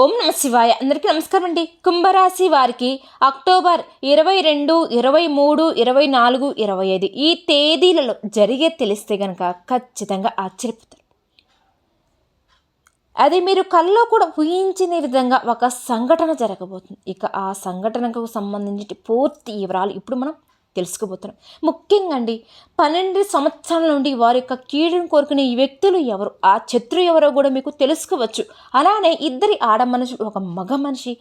ఓం నమ శివాయ. అందరికీ నమస్కారం అండి. కుంభరాశి వారికి అక్టోబర్ ఇరవై రెండు ఇరవై మూడు ఇరవై నాలుగు ఇరవై ఐదు ఈ తేదీలలో జరిగే తెలిస్తే గనక ఖచ్చితంగా ఆశ్చర్యపోతారు. అది మీరు కల్లో కూడా ఊహించిన విధంగా ఒక సంఘటన జరగబోతుంది. ఇక ఆ సంఘటనకు సంబంధించి పూర్తి వివరాలు ఇప్పుడు మనం తెలుసుకోబోతున్నాం. ముఖ్యంగా అండి పన్నెండు సంవత్సరాల నుండి వారి యొక్క కీడును కోరుకునే ఈ వ్యక్తులు ఎవరు? ఆ శత్రు ఎవరో కూడా మీకు తెలుసుకోవచ్చు. అలానే ఇద్దరి ఆడ మనిషి ఒక మగ మనిషి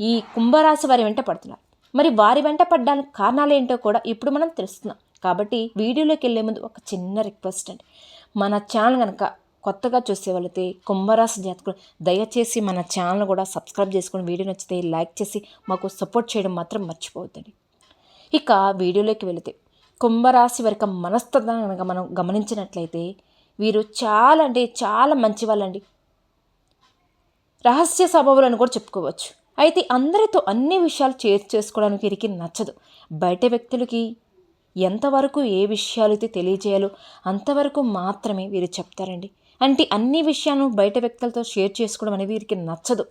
ఈ కుంభరాశి వారి వెంట పడుతున్నారు. మరి వారి వెంట పడ్డానికి కారణాలు ఏంటో కూడా ఇప్పుడు మనం తెలుస్తున్నాం. కాబట్టి వీడియోలోకి వెళ్ళే ముందు ఒక చిన్న రిక్వెస్ట్ అండి. మన ఛానల్ కనుక కొత్తగా చూసే వాళ్ళైతే కుంభరాశి జాతకులు దయచేసి మన ఛానల్ కూడా సబ్స్క్రైబ్ చేసుకుని వీడియో నచ్చితే లైక్ చేసి మాకు సపోర్ట్ చేయడం మాత్రం మర్చిపోవద్దండి. ఇక వీడియోలోకి వెళితే కుంభరాశి వరకు మనస్తత్వం కనుక మనం గమనించినట్లయితే వీరు చాలా అంటే చాలా మంచి వాళ్ళండి రహస్య స్వభావాలను కూడా చెప్పుకోవచ్చు. అయితే అందరితో అన్ని విషయాలు షేర్ చేసుకోవడానికి వీరికి నచ్చదు. బయట వ్యక్తులకి ఎంతవరకు ఏ విషయాలు అయితే తెలియజేయాలో అంతవరకు మాత్రమే వీరు చెప్తారండి. అంటే అన్ని విషయాలను బయట వ్యక్తులతో షేర్ చేసుకోవడం అనేది వీరికి నచ్చదు.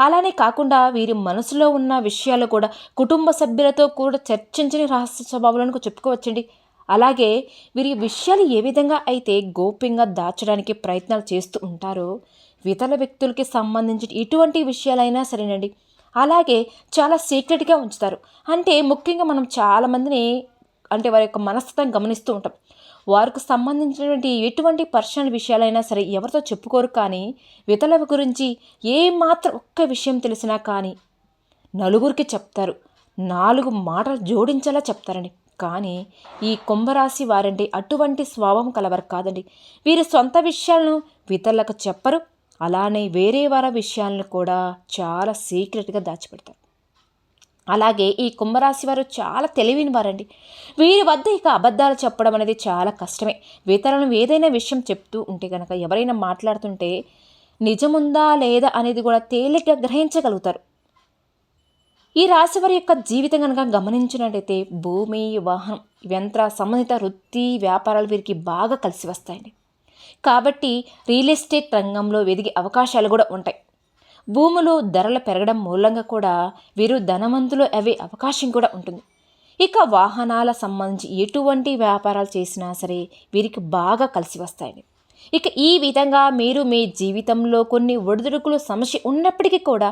అలానే కాకుండా వీరి మనసులో ఉన్న విషయాలు కూడా కుటుంబ సభ్యులతో కూడా చర్చించని రహస్య స్వభావాలను చెప్పుకోవచ్చండి. అలాగే వీరి విషయాలు ఏ విధంగా అయితే గోప్యంగా దాచడానికి ప్రయత్నాలు చేస్తూ ఉంటారో ఇతర వ్యక్తులకి సంబంధించిన ఎటువంటి విషయాలైనా సరేనండి. అలాగే చాలా సీక్రెట్గా ఉంచుతారు. అంటే ముఖ్యంగా మనం చాలామందిని అంటే వారి యొక్క మనస్తత్వం గమనిస్తూ ఉంటాం. వారికి సంబంధించినటువంటి ఎటువంటి పర్సనల్ విషయాలైనా సరే ఎవరితో చెప్పుకోరు కానీ ఇతరుల గురించి ఏ మాత్రం ఒక్క విషయం తెలిసినా కానీ నలుగురికి చెప్తారు. నాలుగు మాటలు జోడించేలా చెప్తారండి. కానీ ఈ కుంభరాశి వారంటే అటువంటి స్వభావం కలవరు కాదండి. వీరి సొంత విషయాలను ఇతరులకు చెప్పరు. అలానే వేరే వారి విషయాలను కూడా చాలా సీక్రెట్గా దాచిపెడతారు. అలాగే ఈ కుంభరాశి వారు చాలా తెలివిన వారండి. వీరి వద్ద ఇక అబద్ధాలు చెప్పడం అనేది చాలా కష్టమే. ఇతరులను ఏదైనా విషయం చెప్తూ ఉంటే కనుక ఎవరైనా మాట్లాడుతుంటే నిజముందా లేదా అనేది కూడా తేలిగ్గా గ్రహించగలుగుతారు. ఈ రాశి వారి యొక్క జీవితం కనుక గమనించినట్టయితే భూమి వాహనం యంత్ర సంబంధిత వృత్తి వ్యాపారాలు వీరికి బాగా కలిసి వస్తాయండి. కాబట్టి రియల్ ఎస్టేట్ రంగంలో వెదిగే అవకాశాలు కూడా ఉంటాయి. భూములు ధరలు పెరగడం మూలంగా కూడా వీరు ధనవంతులు అవే అవకాశం కూడా ఉంటుంది. ఇక వాహనాల సంబంధించి ఎటువంటి వ్యాపారాలు చేసినా సరే వీరికి బాగా కలిసి వస్తాయి ఇక ఈ విధంగా మీరు మీ జీవితంలో కొన్ని ఒడిదుడుకులు సమస్య ఉన్నప్పటికీ కూడా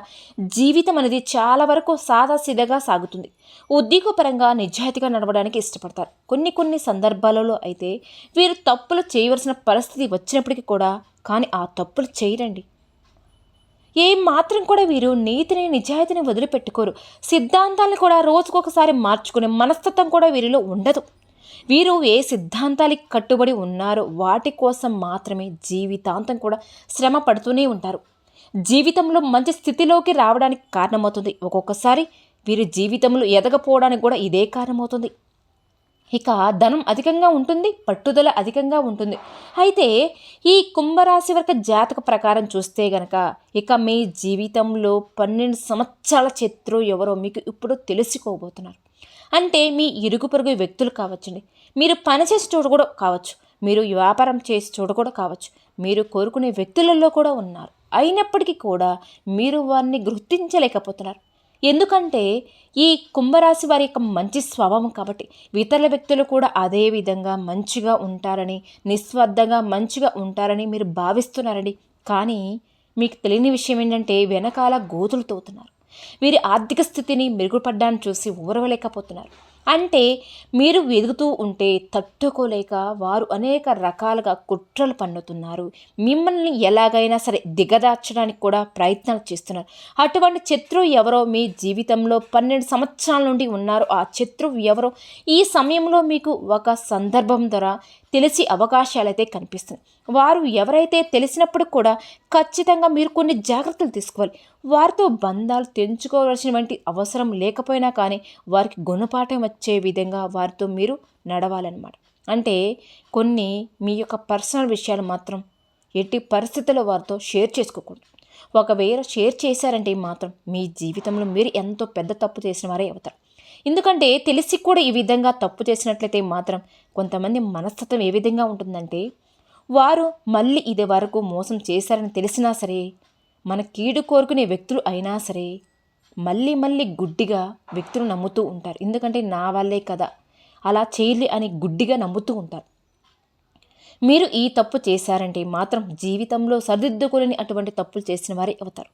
జీవితం అనేది చాలా వరకు సాదాసిధగా సాగుతుంది. ఉద్యోగపరంగా నిజాయితీగా నడవడానికి ఇష్టపడతారు. కొన్ని కొన్ని సందర్భాలలో అయితే వీరు తప్పులు చేయవలసిన పరిస్థితి వచ్చినప్పటికీ కూడా కానీ ఆ తప్పులు చేయరండి. ఏం మాత్రం కూడా వీరు నీతిని నిజాయితీని వదిలిపెట్టుకోరు. సిద్ధాంతాలను కూడా రోజుకొకసారి మార్చుకునే మనస్తత్వం కూడా వీరిలో ఉండదు. వీరు ఏ సిద్ధాంతాలకి కట్టుబడి ఉన్నారో వాటి కోసం మాత్రమే జీవితాంతం కూడా శ్రమ పడుతూనే ఉంటారు. జీవితంలో మంచి స్థితిలోకి రావడానికి కారణమవుతుంది. ఒక్కొక్కసారి వీరి జీవితంలో ఎదగపోవడానికి కూడా ఇదే కారణమవుతుంది. ఇక ధనం అధికంగా ఉంటుంది పట్టుదల అధికంగా ఉంటుంది. అయితే ఈ కుంభరాశి వర్గ జాతక ప్రకారం చూస్తే గనక ఇక మీ జీవితంలో పన్నెండు సంవత్సరాల శత్రు ఎవరో మీకు ఇప్పుడు తెలుసుకోబోతున్నారు. అంటే మీ ఇరుగు పొరుగు వ్యక్తులు కావచ్చండి. మీరు పనిచేసే చోటు కూడా కావచ్చు మీరు వ్యాపారం చేసే చోటు కూడా కావచ్చు మీరు కోరుకునే వ్యక్తులలో కూడా ఉన్నారు. అయినప్పటికీ కూడా మీరు వారిని గుర్తించలేకపోతున్నారు. ఎందుకంటే ఈ కుంభరాశి వారి యొక్క మంచి స్వభావం కాబట్టి ఇతరుల వ్యక్తులు కూడా అదే విధంగా మంచిగా ఉంటారని నిస్వార్థంగా మంచిగా ఉంటారని మీరు భావిస్తున్నారండి. కానీ మీకు తెలియని విషయం ఏంటంటే వెనకాల గోతులు తోతున్నారు. వీరి ఆర్థిక స్థితిని మెరుగుపడ్డాన్ని చూసి ఊరవలేకపోతున్నారు. అంటే మీరు వెదుగుతూ ఉంటే తట్టుకోలేక వారు అనేక రకాలుగా కుట్రలు పన్నుతున్నారు. మిమ్మల్ని ఎలాగైనా సరే దిగదార్చడానికి కూడా ప్రయత్నాలు చేస్తున్నారు. అటువంటి శత్రువు ఎవరో మీ జీవితంలో పన్నెండు సంవత్సరాల నుండి ఉన్నారు. ఆ శత్రువు ఎవరో? ఈ సమయంలో మీకు ఒక సందర్భం ద్వారా తెలిసి అవకాశాలైతే కనిపిస్తుంది వారు ఎవరైతే తెలిసినప్పుడు కూడా ఖచ్చితంగా మీరు కొన్ని జాగ్రత్తలు తీసుకోవాలి. వారితో బంధాలు తెంచుకోవాల్సినటువంటి అవసరం లేకపోయినా కానీ వారికి గుణపాఠం వచ్చే విధంగా వారితో మీరు నడవాలన్నమాట. అంటే కొన్ని మీ యొక్క పర్సనల్ విషయాలు మాత్రం ఎట్టి పరిస్థితుల్లో వారితో షేర్ చేసుకోకూడదు. ఒకవేళ షేర్ చేశారంటే మాత్రం మీ జీవితంలో మీరు ఎంతో పెద్ద తప్పు చేసిన వారే అవుతారు. ఎందుకంటే తెలిసి కూడా ఈ విధంగా తప్పు చేసినట్లయితే మాత్రం కొంతమంది మనస్తత్వం ఏ విధంగా ఉంటుందంటే వారు మళ్ళీ ఇది వరకు మోసం చేశారని తెలిసినా సరే మన కీడు కోరుకునే వ్యక్తులు అయినా సరే మళ్ళీ మళ్ళీ గుడ్డిగా వ్యక్తులు నమ్ముతూ ఉంటారు. ఎందుకంటే నా వల్లే కదా అలా చేయలే అని గుడ్డిగా నమ్ముతూ ఉంటారు. మీరు ఈ తప్పు చేశారంటే మాత్రం జీవితంలో సరిదిద్దుకోలేని అటువంటి తప్పులు చేసిన వారే అవుతారు.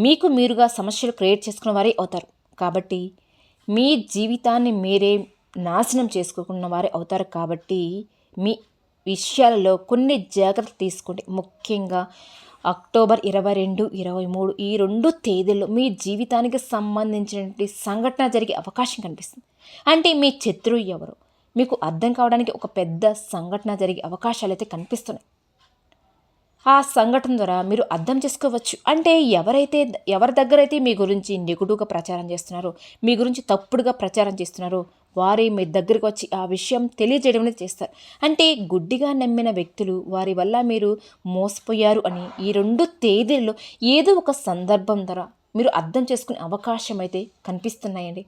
మీకు మీరుగా సమస్యలు క్రియేట్ చేసుకున్న వారే అవుతారు. కాబట్టి మీ జీవితాన్ని మీరే నాశనం చేసుకోకున్న వారే అవుతారు కాబట్టి మీ విషయాలలో కొన్ని జాగ్రత్తలు తీసుకోండి. ముఖ్యంగా అక్టోబర్ ఇరవై రెండు ఇరవై మూడు ఈ రెండు తేదీల్లో మీ జీవితానికి సంబంధించినటువంటి సంఘటన జరిగే అవకాశం కనిపిస్తుంది. అంటే మీ శత్రువు ఎవరు? మీకు అర్థం కావడానికి ఒక పెద్ద సంఘటన జరిగే అవకాశాలు అయితే కనిపిస్తున్నాయి. ఆ సంఘటన ద్వారా మీరు అర్థం చేసుకోవచ్చు. అంటే ఎవరైతే ఎవరి దగ్గర అయితే మీ గురించి నెగుడుగా ప్రచారం చేస్తున్నారో మీ గురించి తప్పుడుగా ప్రచారం చేస్తున్నారో వారి మీ దగ్గరికి వచ్చి ఆ విషయం తెలియజేయడం అనేది చేస్తారు. అంటే గుడ్డిగా నమ్మిన వ్యక్తులు వారి వల్ల మీరు మోసపోయారు అని ఈ రెండు తేదీల్లో ఏదో ఒక సందర్భం ద్వారా మీరు అర్థం చేసుకునే అవకాశం అయితే కనిపిస్తున్నాయండి.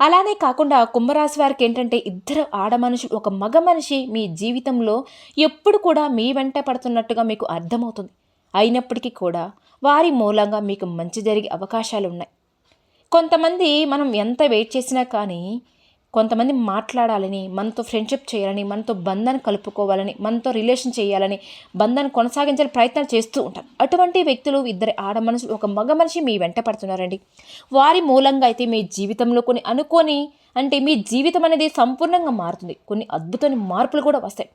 అలానే కాకుండా కుంభరాశి వారికి ఏంటంటే ఇద్దరు ఆడ మనుషులు ఒక మగ మనిషి మీ జీవితంలో ఎప్పుడు కూడా మీ వెంట పడుతున్నట్టుగా మీకు అర్థమవుతుంది. అయినప్పటికీ కూడా వారి మూలంగా మీకు మంచి జరిగే అవకాశాలు ఉన్నాయి. కొంతమంది మనం ఎంత వెయిట్ చేసినా కానీ కొంతమంది మాట్లాడాలని మనతో ఫ్రెండ్షిప్ చేయాలని మనతో బంధాన్ని కలుపుకోవాలని మనతో రిలేషన్ చేయాలని బంధాన్ని కొనసాగించాలని ప్రయత్నాలు చేస్తూ ఉంటారు. అటువంటి వ్యక్తులు ఇద్దరు ఆడ మనుషులు ఒక మగ మనిషి మీ వెంట పడుతున్నారండి. వారి మూలంగా అయితే మీ జీవితంలో కొన్ని అనుకోని అంటే మీ జీవితం అనేది సంపూర్ణంగా మారుతుంది. కొన్ని అద్భుతమైన మార్పులు కూడా వస్తాయి.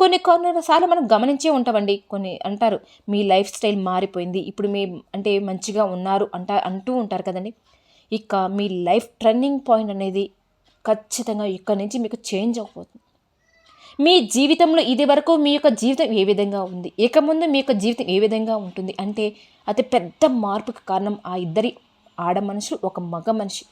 కొన్ని కొన్నిసార్లు మనం గమనించే ఉంటామండి. కొన్ని అంటారు మీ లైఫ్ స్టైల్ మారిపోయింది. ఇప్పుడు మీ అంటే మంచిగా ఉన్నారు అంట అంటూ ఉంటారు కదండి. ఇక మీ లైఫ్ టర్నింగ్ పాయింట్ అనేది ఖచ్చితంగా ఇక్కడి నుంచి మీకు చేంజ్ అవ్వబోతుంది. మీ జీవితంలో ఇది వరకు మీ యొక్క జీవితం ఏ విధంగా ఉంది? ఇక ముందు మీ యొక్క జీవితం ఏ విధంగా ఉంటుంది? అంటే అతి పెద్ద మార్పుకి కారణం ఆ ఇద్దరి ఆడ మనుషులు ఒక మగ మనిషి.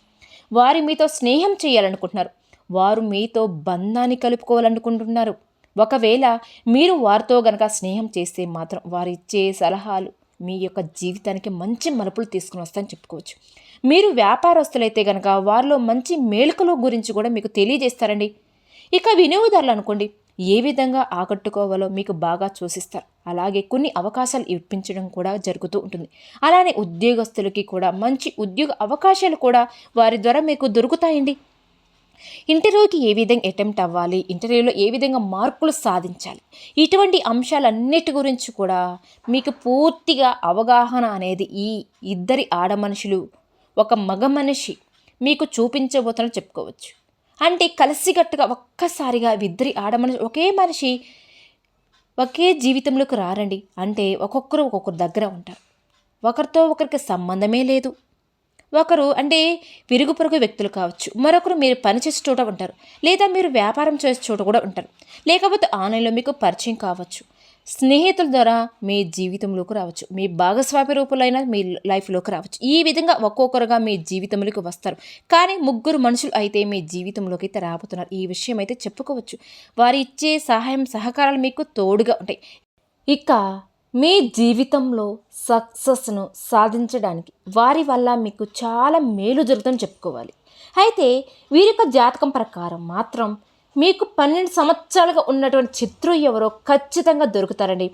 వారు మీతో స్నేహం చేయాలనుకుంటున్నారు. వారు మీతో బంధాన్ని కలుపుకోవాలనుకుంటున్నారు. ఒకవేళ మీరు వారితో గనక స్నేహం చేస్తే మాత్రం వారిచ్చే సలహాలు మీ యొక్క జీవితానికి మంచి మలుపులు తీసుకుని వస్తాయని చెప్పుకోవచ్చు. మీరు వ్యాపారస్తులైతే కనుక వారిలో మంచి మేలుకల గురించి కూడా మీకు తెలియజేస్తారండి. ఇక వినియోగదారులు అనుకోండి ఏ విధంగా ఆకట్టుకోవాలో మీకు బాగా చూసిస్తారు. అలాగే కొన్ని అవకాశాలు ఇప్పించడం కూడా జరుగుతూ ఉంటుంది. అలానే ఉద్యోగస్తులకి కూడా మంచి ఉద్యోగ అవకాశాలు కూడా వారి ద్వారా మీకు దొరుకుతాయండి. ఇంటర్వ్యూకి ఏ విధంగా అటెంప్ట్ అవ్వాలి ఇంటర్వ్యూలో ఏ విధంగా మార్కులు సాధించాలి ఇటువంటి అంశాలన్నిటి గురించి కూడా మీకు పూర్తిగా అవగాహన అనేది ఈ ఇద్దరి ఆడ మనుషులు ఒక మగ మనిషి మీకు చూపించబోతున్నట్టు చెప్పుకోవచ్చు. అంటే కలిసికట్టుగా ఒక్కసారిగా ఇద్దరి ఆడ మనిషి ఒకే మనిషి ఒకే జీవితంలోకి రారండి. అంటే ఒక్కొక్కరు ఒక్కొక్కరు దగ్గర ఉంటారు. ఒకరితో ఒకరికి సంబంధమే లేదు. ఒకరు అంటే విరుగు పొరుగు వ్యక్తులు కావచ్చు. మరొకరు మీరు పనిచేసే చోట ఉంటారు. లేదా మీరు వ్యాపారం చేసే చోట కూడా ఉంటారు. లేకపోతే ఆన్లైన్లో మీకు పరిచయం కావచ్చు. స్నేహితుల ద్వారా మీ జీవితంలోకి రావచ్చు. మీ భాగస్వామి రూపంలో మీ లైఫ్లోకి రావచ్చు. ఈ విధంగా ఒక్కొక్కరుగా మీ జీవితంలోకి వస్తారు. కానీ ముగ్గురు మనుషులు అయితే మీ జీవితంలోకి అయితే రాబోతున్నారు. ఈ విషయం అయితే చెప్పుకోవచ్చు. వారి ఇచ్చే సహాయం సహకారాలు మీకు తోడుగా ఉంటాయి. ఇక మీ జీవితంలో సక్సెస్ను సాధించడానికి వారి వల్ల మీకు చాలా మేలు జరుగుతుందని చెప్పుకోవాలి. అయితే వీరి యొక్క జాతకం ప్రకారం మాత్రం మీకు పన్నెండు సంవత్సరాలుగా ఉన్నటువంటి చిత్రు ఎవరో ఖచ్చితంగా దొరుకుతారండి.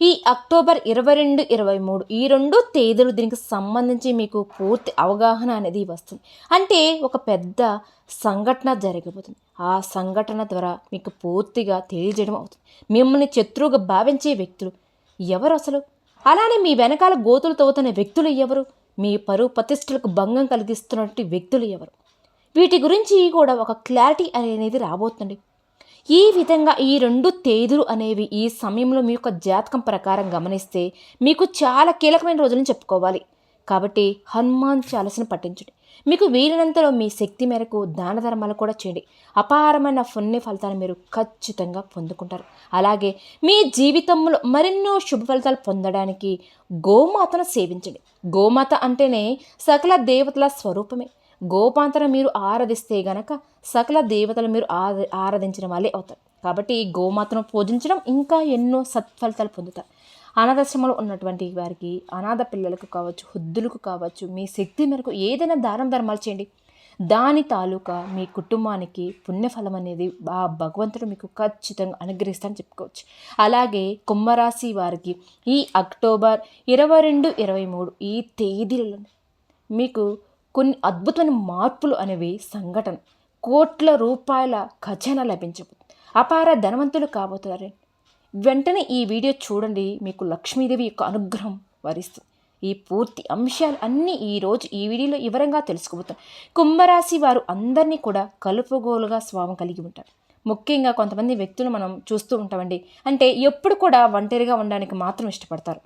ఈ అక్టోబర్ ఇరవై రెండు ఇరవై మూడు ఈ రెండు తేదీలు దీనికి సంబంధించి మీకు పూర్తి అవగాహన అనేది వస్తుంది. అంటే ఒక పెద్ద సంఘటన జరగబోతుంది. ఆ సంఘటన ద్వారా మీకు పూర్తిగా తెలియజేయడం అవుతుంది. మిమ్మల్ని శత్రువుగా భావించే వ్యక్తులు ఎవరు అసలు? అలానే మీ వెనకాల గోతులు తవ్వుతున్న వ్యక్తులు ఎవరు? మీ పరువు ప్రతిష్టలకు భంగం కలిగిస్తున్నటువంటి వ్యక్తులు ఎవరు? వీటి గురించి కూడా ఒక క్లారిటీ అనేది రాబోతుంది. ఈ విధంగా ఈ రెండు తేదీలు అనేవి ఈ సమయంలో మీ యొక్క జాతకం ప్రకారం గమనిస్తే మీకు చాలా కీలకమైన రోజులను చెప్పుకోవాలి. కాబట్టి హనుమాన్ చాలసిన పట్టించండి మీకు వీలైనంతలో మీ శక్తి మేరకు దాన ధర్మాలు కూడా చేయండి. అపారమైన పుణ్య ఫలితాలు మీరు ఖచ్చితంగా పొందుకుంటారు. అలాగే మీ జీవితంలో మరెన్నో శుభ ఫలితాలు పొందడానికి గోమాతను సేవించండి. గోమాత అంటేనే సకల దేవతల స్వరూపమే. గోపాంతరం మీరు ఆరాధిస్తే గనక సకల దేవతలు మీరు ఆరాధించిన వాళ్ళే అవుతారు. కాబట్టి గోమాతను పూజించడం ఇంకా ఎన్నో సత్ఫలితాలు పొందుతారు. అనాథాశ్రమంలో ఉన్నటువంటి వారికి అనాథ పిల్లలకు కావచ్చు హుద్దులకు కావచ్చు మీ శక్తి మేరకు ఏదైనా దానం ధర్మాలు చేయండి. దాని తాలూకా మీ కుటుంబానికి పుణ్యఫలం అనేది ఆ భగవంతుడు మీకు ఖచ్చితంగా అనుగ్రహిస్తారని చెప్పుకోవచ్చు. అలాగే కుంభరాశి వారికి ఈ అక్టోబర్ ఇరవై రెండు ఇరవై మూడు ఈ తేదీలలో మీకు కొన్ని అద్భుతమైన మార్పులు అనేవి సంఘటన. కోట్ల రూపాయల ఖజానా లభించబోతుంది అపార ధనవంతులు కాబోతున్నారు. వెంటనే ఈ వీడియో చూడండి. మీకు లక్ష్మీదేవి యొక్క అనుగ్రహం వరిస్తుంది. ఈ పూర్తి అంశాలు అన్నీ ఈరోజు ఈ వీడియోలో వివరంగా తెలుసుకోబోతాం కుంభరాశి వారు అందరినీ కూడా కలుపుగోలుగా స్వామి కలిగి ఉంటారు. ముఖ్యంగా కొంతమంది వ్యక్తులు మనం చూస్తూ ఉంటామండి. అంటే ఎప్పుడు కూడా ఒంటరిగా ఉండడానికి మాత్రం ఇష్టపడతారు.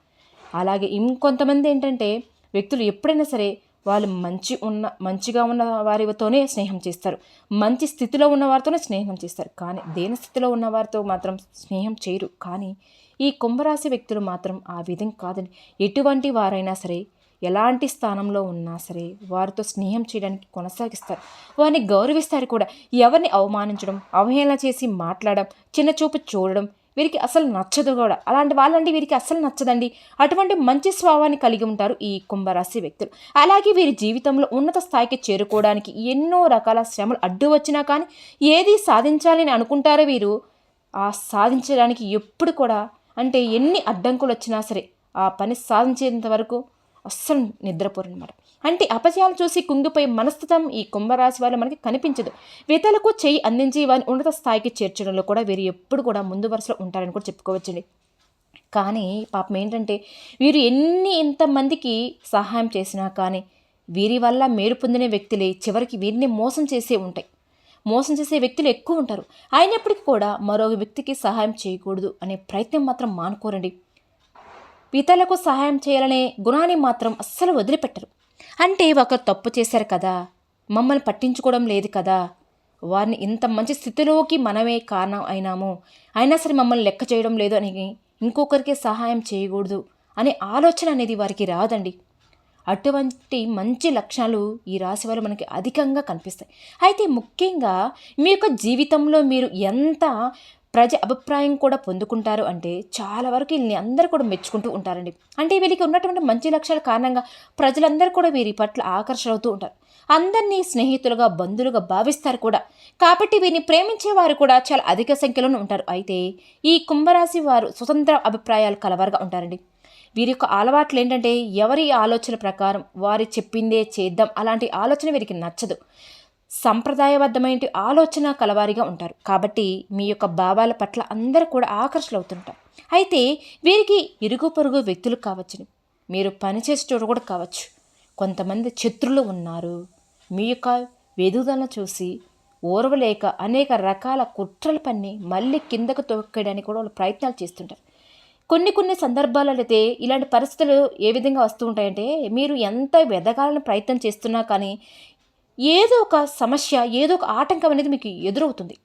అలాగే ఇంకొంతమంది ఏంటంటే వ్యక్తులు ఎప్పుడైనా సరే వాళ్ళు మంచి ఉన్న మంచిగా ఉన్న వారితోనే స్నేహం చేస్తారు. మంచి స్థితిలో ఉన్న వారితోనే స్నేహం చేస్తారు. కానీ దేని స్థితిలో ఉన్న వారితో మాత్రం స్నేహం చేయరు. కానీ ఈ కుంభరాశి వ్యక్తులు మాత్రం ఆ విధం కాదని ఎటువంటి వారైనా సరే ఎలాంటి స్థానంలో ఉన్నా సరే వారితో స్నేహం చేయడానికి కొనసాగిస్తారు. వారిని గౌరవిస్తారు కూడా. ఎవరిని అవమానించడం అవహేళన చేసి మాట్లాడడం చిన్న చూపు చూడడం వీరికి అసలు నచ్చదు కూడా. అలాంటి వాళ్ళంటే వీరికి అసలు నచ్చదండి. అటువంటి మంచి స్వభావాన్ని కలిగి ఉంటారు ఈ కుంభరాశి వ్యక్తులు. అలాగే వీరి జీవితంలో ఉన్నత స్థాయికి చేరుకోవడానికి ఎన్నో రకాల శ్రమలు అడ్డు వచ్చినా కానీ ఏది సాధించాలని అనుకుంటారో వీరు ఆ సాధించడానికి ఎప్పుడు కూడా అంటే ఎన్ని అడ్డంకులు వచ్చినా సరే ఆ పని సాధించేంత వరకు అస్సలు నిద్రపోరు అనమాట అంటే అపజయాలు చూసి కుంగిపోయే మనస్తత్వం ఈ కుంభరాశి వాళ్ళు మనకి కనిపించదు. వేతలకు చేయి అందించి వారిని ఉన్నత స్థాయికి చేర్చడంలో కూడా వీరు ఎప్పుడు కూడా ముందు వరుసలో ఉంటారని కూడా చెప్పుకోవచ్చండి. కానీ పాపం ఏంటంటే వీరు ఎన్ని ఇంతమందికి సహాయం చేసినా కానీ వీరి వల్ల మేలు పొందిన వ్యక్తులే చివరికి వీరిని మోసం చేసే ఉంటాయి. మోసం చేసే వ్యక్తులు ఎక్కువ ఉంటారు. అయినప్పటికీ కూడా మరో వ్యక్తికి సహాయం చేయకూడదు అనే ప్రయత్నం మాత్రం మానుకోరండి. ఇతరులకు సహాయం చేయాలనే గుణాన్ని మాత్రం అస్సలు వదిలిపెట్టరు. అంటే ఒకరు తప్పు చేశారు కదా. మమ్మల్ని పట్టించుకోవడం లేదు కదా. వారిని ఇంత మంచి స్థితిలోకి మనమే కారణం అయినాము. అయినా సరే మమ్మల్ని లెక్క చేయడం లేదు అని ఇంకొకరికి సహాయం చేయకూడదు అనే ఆలోచన అనేది వారికి రాదండి. అటువంటి మంచి లక్షణాలు ఈ రాశి వారు మనకి అధికంగా కనిపిస్తాయి. అయితే ముఖ్యంగా మీ యొక్క జీవితంలో మీరు ఎంత ప్రజ అభిప్రాయం కూడా పొందుకుంటారు అంటే చాలా వరకు వీళ్ళని అందరూ కూడా మెచ్చుకుంటూ ఉంటారండి. అంటే వీళ్ళకి ఉన్నటువంటి మంచి లక్ష్యాల కారణంగా ప్రజలందరూ కూడా వీరి పట్ల ఆకర్షణ అవుతూ ఉంటారు. అందరినీ స్నేహితులుగా బంధువులుగా భావిస్తారు కూడా. కాబట్టి వీరిని ప్రేమించే వారు కూడా చాలా అధిక సంఖ్యలోనే ఉంటారు. అయితే ఈ కుంభరాశి వారు స్వతంత్ర అభిప్రాయాలు కలవారుగా ఉంటారండి. వీరి యొక్క అలవాట్లు ఏంటంటే ఎవరి ఆలోచన ప్రకారం వారి చెప్పిందే చేద్దాం. అలాంటి ఆలోచన వీరికి నచ్చదు. సంప్రదాయబద్ధమైన ఆలోచన కలవారిగా ఉంటారు. కాబట్టి మీ యొక్క భావాల పట్ల అందరూ కూడా ఆకర్షణవుతుంటారు అయితే వీరికి ఇరుగు పొరుగు వ్యక్తులు కావచ్చును. మీరు పనిచేసేటోడు కూడా కావచ్చు. కొంతమంది శత్రులు ఉన్నారు. మీ యొక్క వెదుదలను చూసి ఓర్వలేక అనేక రకాల కుట్రలు పన్ని మళ్ళీ కిందకు తొక్కడానికి కూడా వాళ్ళు ప్రయత్నాలు చేస్తుంటారు. కొన్ని కొన్ని సందర్భాలలో అయితే ఇలాంటి పరిస్థితులు ఏ విధంగా వస్తూ ఉంటాయంటే మీరు ఎంత వెదగాలని ప్రయత్నం చేస్తున్నా కానీ ఏదో ఒక సమస్య ఏదో ఒక ఆటంకం అనేది మీకు ఎదురవుతుంది.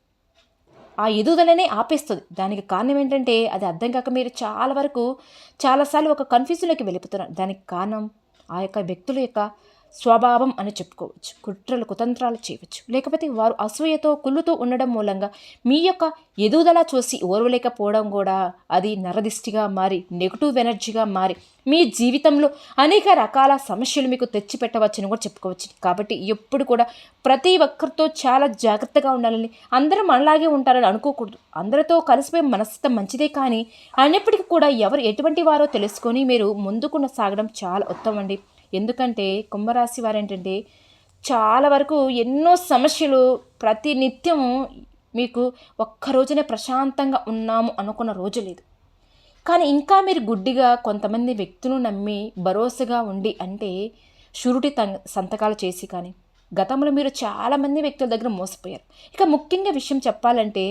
ఆ ఎదుగుదలనే ఆపేస్తుంది. దానికి కారణం ఏంటంటే అది అర్థం కాక మీరు చాలా వరకు చాలాసార్లు ఒక కన్ఫ్యూజన్లోకి వెళ్ళిపోతున్నారు. దానికి కారణం ఆ యొక్క వ్యక్తుల యొక్క స్వభావం అని చెప్పుకోవచ్చు కుట్రలు కుతంత్రాలు చేయవచ్చు. లేకపోతే వారు అసూయతో కుళ్ళుతో ఉండడం మూలంగా మీ యొక్క ఎదుగుదల చూసి ఓర్వలేకపోవడం కూడా అది నరదిష్టిగా మారి నెగిటివ్ ఎనర్జీగా మారి మీ జీవితంలో అనేక రకాల సమస్యలు మీకు తెచ్చిపెట్టవచ్చని కూడా చెప్పుకోవచ్చు. కాబట్టి ఎప్పుడు కూడా ప్రతి ఒక్కరితో చాలా జాగ్రత్తగా ఉండాలని అందరూ మనలాగే ఉంటారని అనుకోకూడదు. అందరితో కలిసిపోయి మనస్తత్వం మంచిదే కానీ అయినప్పటికీ కూడా ఎవరు ఎటువంటి వారో తెలుసుకొని మీరు ముందుకున్న సాగడం చాలా ఉత్తమం అండి. ఎందుకంటే కుంభరాశి వారు ఏంటంటే చాలా వరకు ఎన్నో సమస్యలు ప్రతి నిత్యం మీకు ఒక్క రోజునే ప్రశాంతంగా ఉన్నాము అనుకున్న రోజు లేదు. కానీ ఇంకా మీరు గుడ్డిగా కొంతమంది వ్యక్తులు నమ్మి భరోసాగా ఉండి అంటే షూరిటీ తం సంతకాలు చేసి కానీ గతంలో మీరు చాలామంది వ్యక్తుల దగ్గర మోసపోయారు. ఇక ముఖ్యంగా విషయం చెప్పాలంటే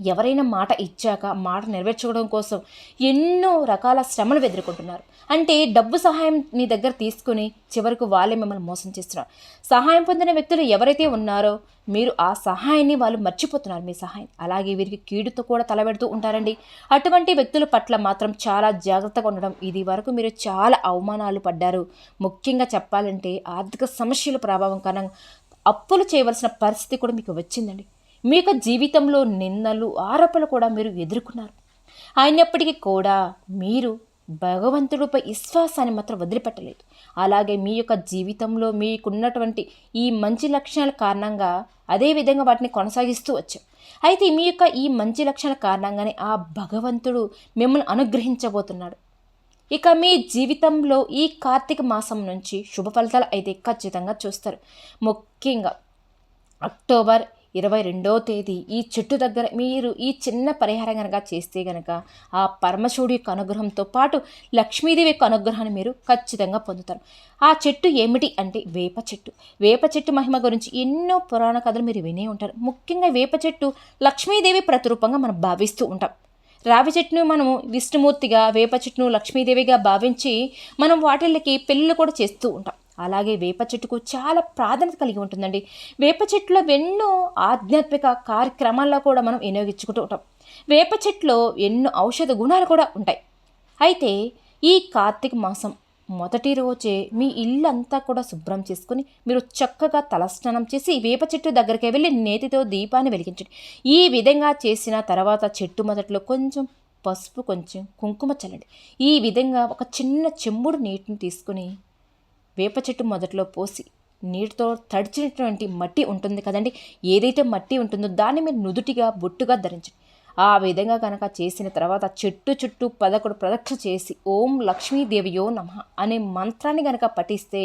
ఎవరైనా మాట ఇచ్చాక మాట నెరవేర్చుకోవడం కోసం ఎన్నో రకాల శ్రమలు ఎదుర్కొంటున్నారు అంటే డబ్బు సహాయం నీ దగ్గర తీసుకుని చివరకు వాళ్ళే మిమ్మల్ని మోసం చేస్తున్నారు. సహాయం పొందిన వ్యక్తులు ఎవరైతే ఉన్నారో మీరు ఆ సహాయాన్ని వాళ్ళు మర్చిపోతున్నారు మీ సహాయం. అలాగే వీరికి కీడుతో కూడా తలబెడుతూ ఉంటారండి. అటువంటి వ్యక్తుల పట్ల మాత్రం చాలా జాగ్రత్తగా ఉండడం ఇది వరకు మీరు చాలా అవమానాలు పడ్డారు. ముఖ్యంగా చెప్పాలంటే ఆర్థిక సమస్యల ప్రభావం కారణంగా అప్పులు చేయవలసిన పరిస్థితి కూడా మీకు వచ్చిందండి. మీ యొక్క జీవితంలో నిందలు ఆరోపణలు కూడా మీరు ఎదుర్కొన్నారు. అయినప్పటికీ కూడా మీరు భగవంతుడిపై విశ్వాసాన్ని మాత్రం వదిలిపెట్టలేదు. అలాగే మీ యొక్క జీవితంలో మీకున్నటువంటి ఈ మంచి లక్షణాల కారణంగా అదే విధంగా వాటిని కొనసాగిస్తూ వచ్చాం అయితే మీ యొక్క ఈ మంచి లక్షణాల కారణంగానే ఆ భగవంతుడు మిమ్మల్ని అనుగ్రహించబోతున్నాడు. ఇక మీ జీవితంలో ఈ కార్తీక మాసం నుంచి శుభ ఫలితాలు అయితే ఖచ్చితంగా చూస్తారు. ముఖ్యంగా అక్టోబర్ ఇరవై రెండో తేదీ ఈ చెట్టు దగ్గర మీరు ఈ చిన్న పరిహారం కనుక చేస్తే కనుక ఆ పరమశివుడి యొక్క అనుగ్రహంతో పాటు లక్ష్మీదేవి యొక్క అనుగ్రహాన్ని మీరు ఖచ్చితంగా పొందుతారు. ఆ చెట్టు ఏమిటి అంటే వేప చెట్టు. వేప చెట్టు మహిమ గురించి ఎన్నో పురాణ కథలు మీరు వినే ఉంటారు. ముఖ్యంగా వేప చెట్టు లక్ష్మీదేవి ప్రతిరూపంగా మనం భావిస్తూ ఉంటాం. రావి చెట్టును మనం విష్ణుమూర్తిగా వేప చెట్టును లక్ష్మీదేవిగా భావించి మనం వాటిల్లకి పెళ్ళిళ్ళు కూడా చేస్తూ ఉంటాం. అలాగే వేప చెట్టుకు చాలా ప్రాధాన్యత కలిగి ఉంటుందండి. వేప చెట్టులో ఎన్నో ఆధ్యాత్మిక కార్యక్రమాల్లో కూడా మనం వినియోగించుకుంటూ ఉంటాం. వేప చెట్టులో ఎన్నో ఔషధ గుణాలు కూడా ఉంటాయి. అయితే ఈ కార్తీక మాసం మొదటి రోజే మీ ఇల్లంతా కూడా శుభ్రం చేసుకుని మీరు చక్కగా తలస్నానం చేసి వేప చెట్టు దగ్గరికి వెళ్ళి నేతితో దీపాన్ని వెలిగించండి. ఈ విధంగా చేసిన తర్వాత చెట్టు మొదట్లో కొంచెం పసుపు కొంచెం కుంకుమ చల్లండి. ఈ విధంగా ఒక చిన్న చెంబుడు నీటిని తీసుకుని వేప చెట్టు మొదట్లో పోసి నీటితో తడిచినటువంటి మట్టి ఉంటుంది కదండి. ఏదైతే మట్టి ఉంటుందో దాన్ని మీరు నుదుటిగా బొట్టుగా ధరించండి. ఆ విధంగా కనుక చేసిన తర్వాత చెట్టు చుట్టూ పదకొడు ప్రదక్షిణ చేసి ఓం లక్ష్మీదేవియో నమ అనే మంత్రాన్ని కనుక పఠిస్తే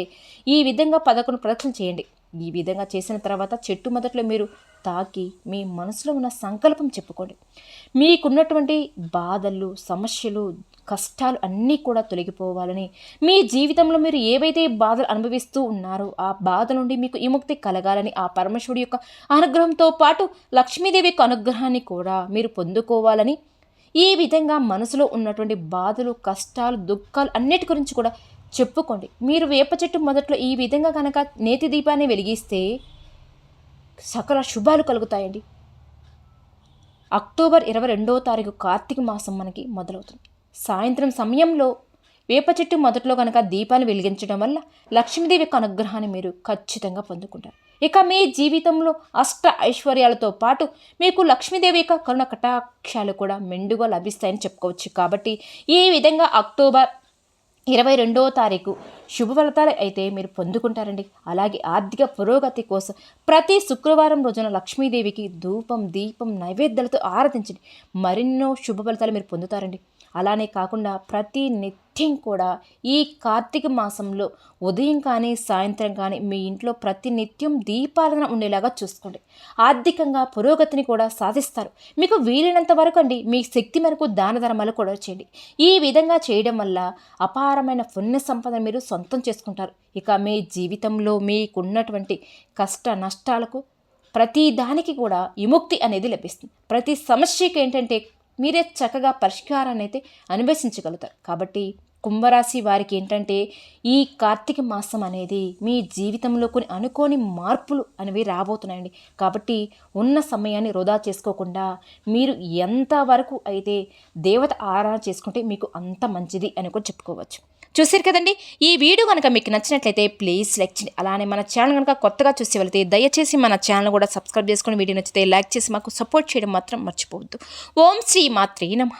ఈ విధంగా పదకొండు ప్రదక్షిణ చేయండి. ఈ విధంగా చేసిన తర్వాత చెట్టు మొదట్లో మీరు తాకి మీ మనసులో ఉన్న సంకల్పం చెప్పుకోండి. మీకున్నటువంటి బాధలు సమస్యలు కష్టాలు అన్నీ కూడా తొలగిపోవాలని మీ జీవితంలో మీరు ఏవైతే బాధలు అనుభవిస్తూ ఉన్నారో ఆ బాధ నుండి మీకు విముక్తి కలగాలని ఆ పరమేశ్వరుడి యొక్క అనుగ్రహంతో పాటు లక్ష్మీదేవి యొక్క అనుగ్రహాన్ని కూడా మీరు పొందుకోవాలని ఈ విధంగా మనసులో ఉన్నటువంటి బాధలు కష్టాలు దుఃఖాలు అన్నిటి గురించి కూడా చెప్పుకోండి. మీరు వేప చెట్టు మొదట్లో ఈ విధంగా కనుక నేతి దీపాన్ని వెలిగిస్తే సకల శుభాలు కలుగుతాయండి. అక్టోబర్ ఇరవై రెండవ తారీఖు కార్తీక మాసం మనకి మొదలవుతుంది. సాయంత్రం సమయంలో వేప చెట్టు మొదట్లో కనుక దీపాన్ని వెలిగించడం వల్ల లక్ష్మీదేవి యొక్క అనుగ్రహాన్ని మీరు ఖచ్చితంగా పొందుకుంటారు. ఇక మీ జీవితంలో అష్ట ఐశ్వర్యాలతో పాటు మీకు లక్ష్మీదేవి యొక్క కరుణ కటాక్షాలు కూడా మెండుగా లభిస్తాయని చెప్పుకోవచ్చు. కాబట్టి ఈ విధంగా అక్టోబర్ ఇరవై రెండవ తారీఖు శుభ ఫలితాలు అయితే మీరు పొందుకుంటారండి. అలాగే ఆర్థిక పురోగతి కోసం ప్రతి శుక్రవారం రోజున లక్ష్మీదేవికి ధూపం దీపం నైవేద్యాలతో ఆరాధించండి. మరెన్నో శుభ ఫలితాలు మీరు పొందుతారండి. అలానే కాకుండా ప్రతి నిత్యం కూడా ఈ కార్తీక మాసంలో ఉదయం కానీ సాయంత్రం కానీ మీ ఇంట్లో ప్రతి నిత్యం దీపాలన ఉండేలాగా చూసుకోండి. ఆర్థికంగా పురోగతిని కూడా సాధిస్తారు. మీకు వీలైనంత వరకు అండి మీ శక్తి మేరకు దాన ధర్మాలు కూడా చేయండి. ఈ విధంగా చేయడం వల్ల అపారమైన పుణ్య సంపద మీరు సొంతం చేసుకుంటారు. ఇక మీ జీవితంలో మీకున్నటువంటి కష్ట నష్టాలకు ప్రతి దానికి కూడా విముక్తి అనేది లభిస్తుంది. ప్రతి సమస్యకి ఏంటంటే మీరే చక్కగా పరిష్కారాన్ని అయితే అన్వేషించగలుగుతారు కాబట్టి కుంభరాశి వారికి ఏంటంటే ఈ కార్తీక మాసం అనేది మీ జీవితంలో కొన్ని అనుకోని మార్పులు అనేవి రాబోతున్నాయండి. కాబట్టి ఉన్న సమయాన్ని వృధా చేసుకోకుండా మీరు ఎంతవరకు అయితే దేవత ఆరాధన చేసుకుంటే మీకు అంత మంచిది అని కూడా చెప్పుకోవచ్చు. చూసారు కదండి? ఈ వీడియో కనుక మీకు నచ్చినట్లయితే ప్లీజ్ లైక్ చేయండి. అలానే మన ఛానల్ కనుక కొత్తగా చూసి వెళితే దయచేసి మన ఛానల్ కూడా సబ్స్క్రైబ్ చేసుకొని వీడియో నచ్చితే లైక్ చేసి మాకు సపోర్ట్ చేయడం మాత్రం మర్చిపోవద్దు. ఓం శ్రీ మాత్రే నమ.